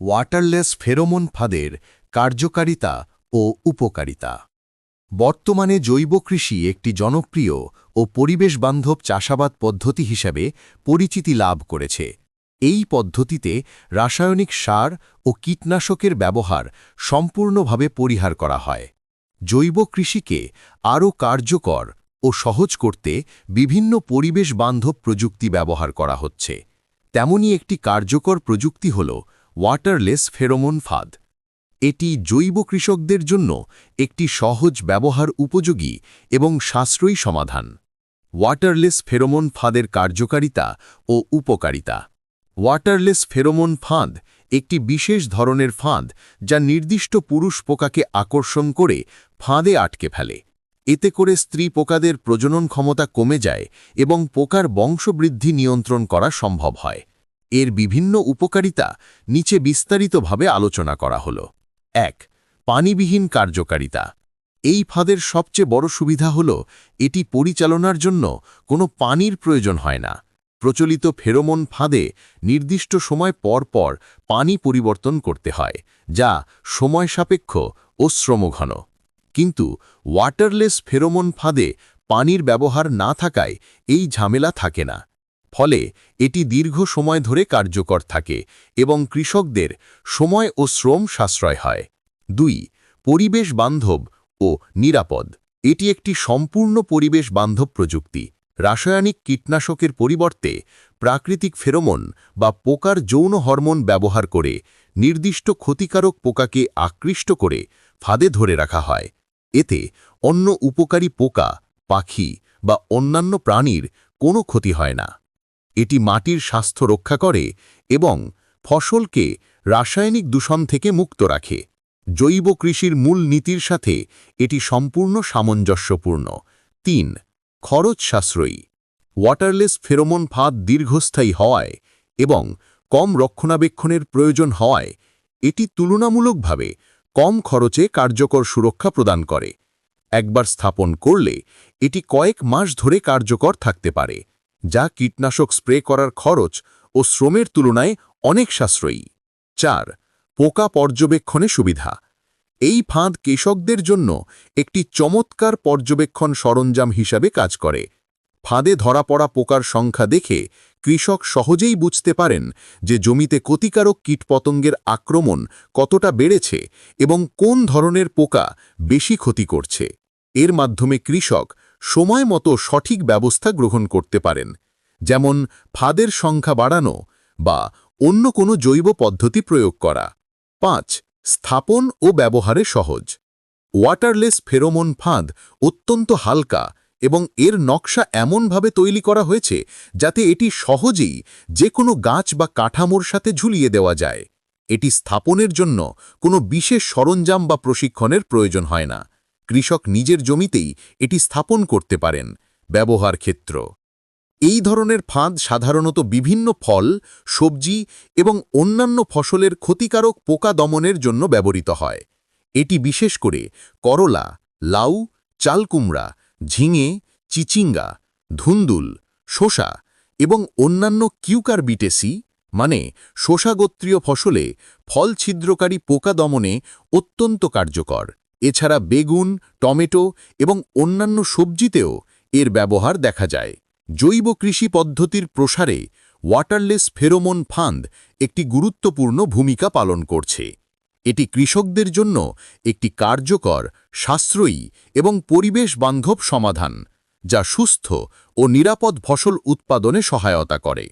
Waterless pheromone ফাঁদের কার্যকারিতা ও উপকারিতা। বর্তমানে জৈব কৃষি একটি জনপ্রিয় ও পরিবেশবান্ধব চাষাবাদ পদ্ধতি হিসাবে পরিচিতি লাভ করেছে। এই পদ্ধতিতে রাসায়নিক সার ও কীটনাশকের ব্যবহার সম্পূর্ণভাবে পরিহার করা হয়। জৈব কৃষিকে আরও কার্যকর ও সহজ করতে বিভিন্ন পরিবেশ বান্ধব প্রযুক্তি ব্যবহার করা হচ্ছে। তেমনই একটি কার্যকর প্রযুক্তি হল ওয়াটারলেস ফেরোমন ফাঁদ। এটি জৈব কৃষকদের জন্য একটি সহজ ব্যবহার উপযোগী এবং সাশ্রয়ী সমাধান। ওয়াটারলেস ফেরোমন ফাঁদের কার্যকারিতা ও উপকারিতা। ওয়াটারলেস ফেরোমন ফাঁদ একটি বিশেষ ধরনের ফাঁদ যা নির্দিষ্ট পুরুষ পোকাকে আকর্ষণ করে ফাঁদে আটকে ফেলে। এতে করে স্ত্রী পোকাদের প্রজনন ক্ষমতা কমে যায় এবং পোকার বংশবৃদ্ধি নিয়ন্ত্রণ করা সম্ভব হয়। এর বিভিন্ন উপকারিতা নিচে বিস্তারিতভাবে আলোচনা করা হল। এক, পানিবিহীন কার্যকারিতা। এই ফাঁদের সবচেয়ে বড় সুবিধা হল, এটি পরিচালনার জন্য কোনো পানির প্রয়োজন হয় না। প্রচলিত ফেরোমন ফাঁদে নির্দিষ্ট সময় পর পর পানি পরিবর্তন করতে হয়, যা সময় সাপেক্ষ ও শ্রমঘন। কিন্তু ওয়াটারলেস ফেরোমন ফাঁদে পানির ব্যবহার না থাকায় এই ঝামেলা থাকে না। ফলে এটি দীর্ঘ সময় ধরে কার্যকর থাকে এবং কৃষকদের সময় ও শ্রম সাশ্রয় হয়। দুই, পরিবেশ বান্ধব ও নিরাপদ। এটি একটি সম্পূর্ণ পরিবেশ বান্ধব প্রযুক্তি। রাসায়নিক কীটনাশকের পরিবর্তে প্রাকৃতিক ফেরোমন বা পোকার যৌন হরমোন ব্যবহার করে নির্দিষ্ট ক্ষতিকারক পোকাকে আকৃষ্ট করে ফাঁদে ধরে রাখা হয়। এতে অন্য উপকারী পোকা, পাখি বা অন্যান্য প্রাণীর কোনো ক্ষতি হয় না। এটি মাটির স্বাস্থ্য রক্ষা করে এবং ফসলকে রাসায়নিক দূষণ থেকে মুক্ত রাখে। জৈব কৃষির মূল নীতির সাথে এটি সম্পূর্ণ সামঞ্জস্যপূর্ণ। তিন, খরচ সাশ্রয়ী। ওয়াটারলেস ফেরোমন ফাঁদ দীর্ঘস্থায়ী হওয়ায় এবং কম রক্ষণাবেক্ষণের প্রয়োজন হওয়ায় এটি তুলনামূলকভাবে কম খরচে কার্যকর সুরক্ষা প্রদান করে। একবার স্থাপন করলে এটি কয়েক মাস ধরে কার্যকর থাকতে পারে। যা কীটনাশক স্প্রে করার খরচ ও শ্রমের তুলনায় অনেক সাশ্রয়ী। চার, পোকা পর্যবেক্ষণে সুবিধা। এই ফাঁদ কৃষকদের জন্য একটি চমৎকার পর্যবেক্ষণ সরঞ্জাম হিসাবে কাজ করে। ফাঁদে ধরা পড়া পোকার সংখ্যা দেখে কৃষক সহজেই বুঝতে পারেন যে জমিতে ক্ষতিকারক কীটপতঙ্গের আক্রমণ কতটা বেড়েছে এবং কোন ধরনের পোকা বেশি ক্ষতি করছে। এর মাধ্যমে কৃষক সময় মতো সঠিক ব্যবস্থা গ্রহণ করতে পারেন, যেমন ফাঁদের সংখ্যা বাড়ানো বা অন্য কোনো জৈব পদ্ধতি প্রয়োগ করা। পাঁচ, স্থাপন ও ব্যবহারে সহজ। ওয়াটারলেস ফেরোমন ফাঁদ অত্যন্ত হালকা এবং এর নকশা এমনভাবে তৈরি করা হয়েছে যাতে এটি সহজেই যে কোনো গাছ বা কাঠামোর সাথে ঝুলিয়ে দেওয়া যায়। এটি স্থাপনের জন্য কোনো বিশেষ সরঞ্জাম বা প্রশিক্ষণের প্রয়োজন হয় না। কৃষক নিজের জমিতেই এটি স্থাপন করতে পারেন, ব্যবহার ক্ষেত্র। এই ধরনের ফাঁদ সাধারণত বিভিন্ন ফল, সবজি এবং অন্যান্য ফসলের ক্ষতিকারক পোকা দমনের জন্য ব্যবহৃত হয়। এটি বিশেষ করে করলা, লাউ, চালকুমড়া, ঝিঙে, চিচিঙ্গা, ধুন্দুল শোষা এবং অন্যান্য কিউকার বিটেসি মানে শোষাগোত্রীয় ফসলে ফল ছিদ্রকারী পোকা দমনে অত্যন্ত কার্যকর। এছাড়া বেগুন, টমেটো এবং অন্যান্য সবজিতেও এর ব্যবহার দেখা যায়। জৈব কৃষি পদ্ধতির প্রসারে ওয়াটারলেস ফেরোমন ফান্দ একটি গুরুত্বপূর্ণ ভূমিকা পালন করছে। এটি কৃষকদের জন্য একটি কার্যকর, সাশ্রয়ী এবং পরিবেশ বান্ধব সমাধান, যা সুস্থ ও নিরাপদ ফসল উৎপাদনে সহায়তা করে।